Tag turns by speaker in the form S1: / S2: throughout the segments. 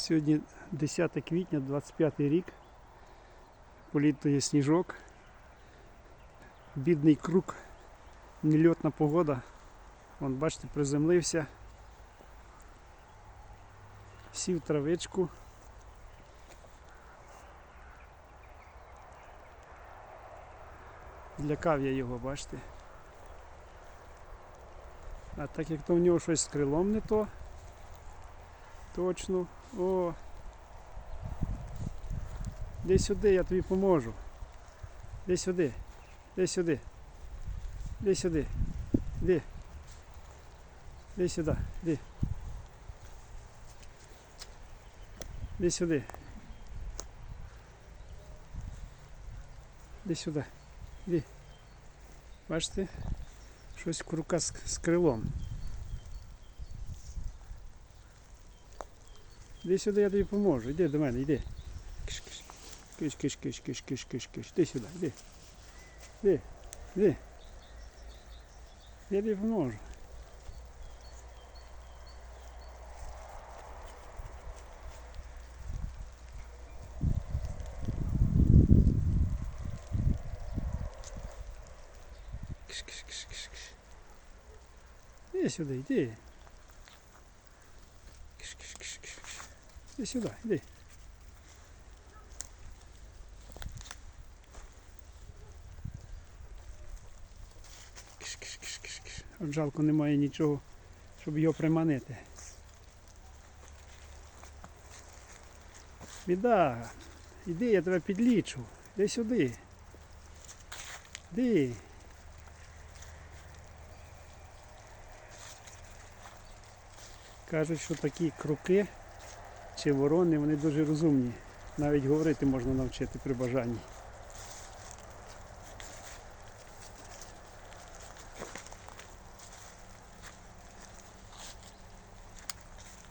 S1: Сьогодні 10 квітня, 25 рік. Політує сніжок. Бідний круг, нельотна погода. Вон, бачите, приземлився. Сів травичку. Злякав я його, бачите. А так як то в нього щось з крилом не то. Точно. О. Де сюди, я тобі поможу. Де сюди. Де сюди. Де сюди. Де. Де сюди. Де. Де сюди. Де сюди. Де. Бачите? Щось крука з, з крилом. Іди сюди, я тобі поможу. Іди до мене, йди. Киш, киш. Киш, киш, киш, киш, киш, киш, киш. Іди сюди, іди. Іди, іди. Я тобі поможу. Киш, киш, киш, киш, киш. Іди сюди, йди. Киш, киш, киш, киш, Іди сюди, іди. Киш, киш, киш, киш, киш. От жалко немає нічого, щоб його приманити. Біда. Іди, я тебе підлічу. Іди сюди. Іди. Кажуть, що такі круки чи ворони, вони дуже розумні. Навіть говорити можна навчити при бажанні.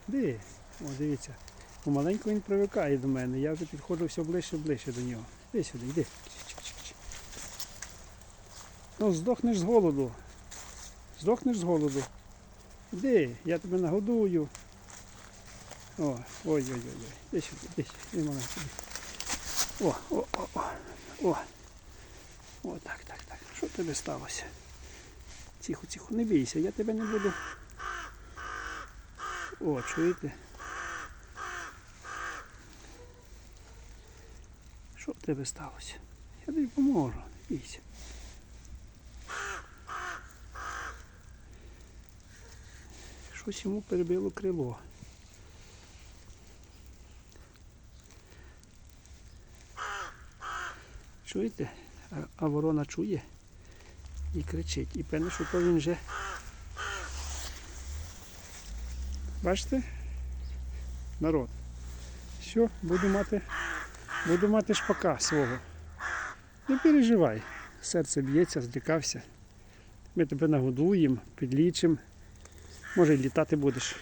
S1: Де? О, дивіться. Помаленьку він привикає до мене. Я вже підходжу все ближче ближче до нього. Іди сюди, йди. Ну, здохнеш з голоду. Здохнеш з голоду. Іди, я тебе нагодую. Ой-ой-ой. Іди сюди, іди сюди, маленький. О, о, о, о. О. О, так, так, так. Що тебе сталося? Тихо, тихо, не бійся, я тебе не буду. О, чуєте? Що в тебе сталося? Я тобі поможу, не бійся. Щось йому перебило крило. Чуєте? А, ворона чує і кричить. І певно, що то він вже. Бачите? Народ. Все, буду мати, буду мати шпака свого. Не переживай. Серце б'ється, злякався. Ми тебе нагодуємо, підлічимо. Може, й літати будеш.